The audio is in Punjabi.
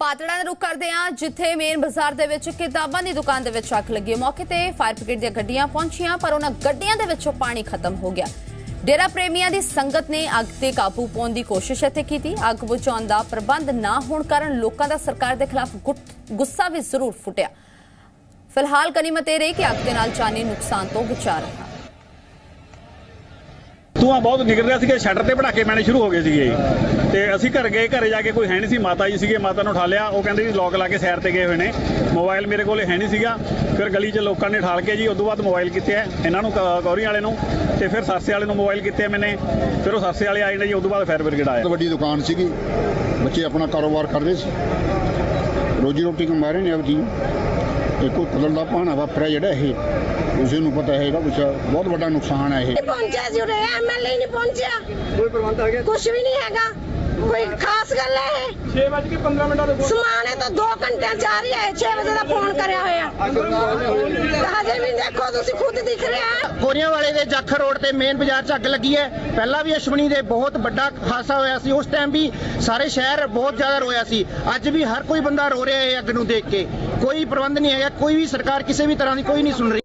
ਪਾਤੜਾ ਦਾ ਰੁਕ ਕਰਦੇ ਹਾਂ, ਜਿੱਥੇ ਮੇਨ ਬਾਜ਼ਾਰ ਦੇ ਵਿੱਚ ਕਿਤਾਬਾਂ ਦੀ ਦੁਕਾਨ ਦੇ ਵਿੱਚ ਅੱਗ ਲੱਗੀ। ਮੌਕੇ ਤੇ ਫਾਇਰ ਬ੍ਰਿਗੇਡ ਦੀਆਂ ਗੱਡੀਆਂ ਪਹੁੰਚੀਆਂ, ਪਰ ਉਹਨਾਂ ਗੱਡੀਆਂ ਦੇ ਵਿੱਚੋਂ ਪਾਣੀ ਖਤਮ ਹੋ ਗਿਆ। ਡੇਰਾ ਪ੍ਰੇਮੀਆਂ ਦੀ ਸੰਗਤ ਨੇ ਅੱਗ ਤੇ ਕਾਬੂ ਪਾਉਣ ਦੀ ਕੋਸ਼ਿਸ਼ ਇੱਥੇ ਕੀਤੀ। ਅੱਗ ਬੁਝਾਉਣ ਦਾ ਪ੍ਰਬੰਧ ਨਾ ਹੋਣ ਕਾਰਨ ਲੋਕਾਂ ਦਾ ਸਰਕਾਰ ਦੇ ਖਿਲਾਫ ਗੁੱਸਾ ਵੀ ਜ਼ਰੂਰ ਫੁੱਟਿਆ। ਫਿਲਹਾਲ ਗਨੀਮਤ ਇਹ ਰਹੀ ਕਿ ਅੱਗ ਦੇ ਨਾਲ ਜਾਨੀ ਨੁਕਸਾਨ ਤੋਂ ਬਚਾ ਰਿਹਾ ਧੂਆਂ ਬਹੁਤ ਨਿਕਲ ਰਿਹਾ ਸੀਗਾ, ਸ਼ਟਰ ਤੇ ਪੜਾਕੇ ਪੈਣੇ ਸ਼ੁਰੂ ਹੋ ਗਏ ਸੀਗੇ। ਤੇ ਅਸੀਂ ਘਰ ਗਏ, ਘਰੇ ਜਾ ਕੇ ਕੋਈ ਹੈ ਨਹੀਂ ਸੀ, ਮਾਤਾ ਜੀ ਸੀਗੇ, ਮਾਤਾ ਨੂੰ ਉਠਾ ਲਿਆ। ਉਹ ਕਹਿੰਦੇ ਜੀ ਲੋਕ ਲਾ ਕੇ ਸੈਰ ਤੇ ਗਏ ਹੋਏ ਨੇ। ਮੋਬਾਈਲ ਮੇਰੇ ਕੋਲੇ ਹੈ ਨਹੀਂ ਸੀਗਾ। ਫਿਰ ਗਲੀ 'ਚ ਲੋਕਾਂ ਨੇ ਠਾਲ ਕੇ ਜੀ, ਉਦੋਂ ਬਾਅਦ ਮੋਬਾਈਲ ਕੀਤੇ ਆ, ਇਹਨਾਂ ਨੂੰ ਕ- ਕੌਰੀ ਵਾਲੇ ਨੂੰ। ਤੇ ਫਿਰ ਸਰਸੇ ਵਾਲੇ ਨੂੰ ਮੋਬਾਈਲ ਕੀਤੇ ਆ ਮੈਨੇ। ਫਿਰ ਉਹ ਸਰਸੇ ਵਾਲੇ ਆਏ ਨੇ ਜੀ, ਉਦੋਂ ਬਾਅਦ ਫਾਇਰ ਬ੍ਰਿਗੇਡ ਆਇਆ। ਵੱਡੀ ਦੁਕਾਨ ਸੀਗੀ। ਬੱਚੇ ਆਪਣਾ ਕਾਰੋਬਾਰ ਕਰਦੇ ਸੀ। ਰੋਜੀ ਰੋਟੀ ਕਮਾ ਰਹੇ ਨੇ ਆਪਦੀ ਇਹ ਕੋਈ ਕਦਲ ਦਾ ਭਾਣਾ ਵਾਪਰਿਆ ਜਿਹੜਾ ਇਹ। ਉਸੇ ਨੂੰ ਪਤਾ ਹੈ ਇਹਦਾ ਕੁਛ ਬਹੁਤ ਵੱਡਾ ਨੁਕਸਾਨ ਹੈ ਇਹ। ਨਹੀਂ ਪਹੁੰਚਿਆ ਜੀ ਉਰੇ ਐਮਐਲਏ ਨਹੀਂ ਪਹੁੰਚਿਆ। ਕੋਈ ਪ੍ਰਬੰਧ ਆ ਗਿਆ? ਕੁਝ ਵੀ ਨਹੀਂ ਹੈਗਾ। ਕੋਈ ਖਾਸ ਗੱਲ ਹੈ ਇਹ। 6:15 ਮਿੰਟਾਂ ਦੇ ਸਮਾਨ ਹੈ ਤਾਂ 2 ਘੰਟਿਆਂ ਚ ਆ ਰਹੀ ਹੈ। 6 ਵਜੇ ਦਾ ਫੋਨ ਕਰਿਆ ਹੋਇਆ। ਤਾਂ ਹਜੇ ਵੀ ਦੇਖੋ ਤੁਸੀਂ ਖੁਦ ਦਿਖ ਰਿਹਾ ਕੋਰੀਆਂ ਵਾਲੇ ਦੇ ਜਾਖਰ ਰੋਡ ਤੇ ਮੇਨ ਬਾਜ਼ਾਰ 'ਚ ਅੱਗ ਲੱਗੀ ਹੈ। ਪਹਿਲਾਂ ਵੀ ਅਸ਼ਵਨੀ ਦੇ ਬਹੁਤ ਵੱਡਾ ਹਾਦਸਾ ਹੋਇਆ ਸੀ। ਉਸ ਟਾਈਮ ਵੀ ਸਾਰੇ ਸ਼ਹਿਰ ਬਹੁਤ ਜ਼ਿਆਦਾ ਰੋਇਆ ਸੀ। ਅੱਜ ਵੀ ਹਰ ਕੋਈ ਬੰਦਾ ਰੋ ਰਿਹਾ ਹੈ ਅੱਗ ਨੂੰ ਦੇਖ ਕੇ। ਕੋਈ ਪ੍ਰਬੰਧ ਨਹੀਂ ਹੈਗਾ। ਕੋਈ ਵੀ ਸਰਕਾਰ ਕਿਸੇ ਵੀ ਤਰ੍ਹਾਂ ਦੀ ਕੋਈ ਨਹੀਂ ਸੁਣ ਰਹੀ।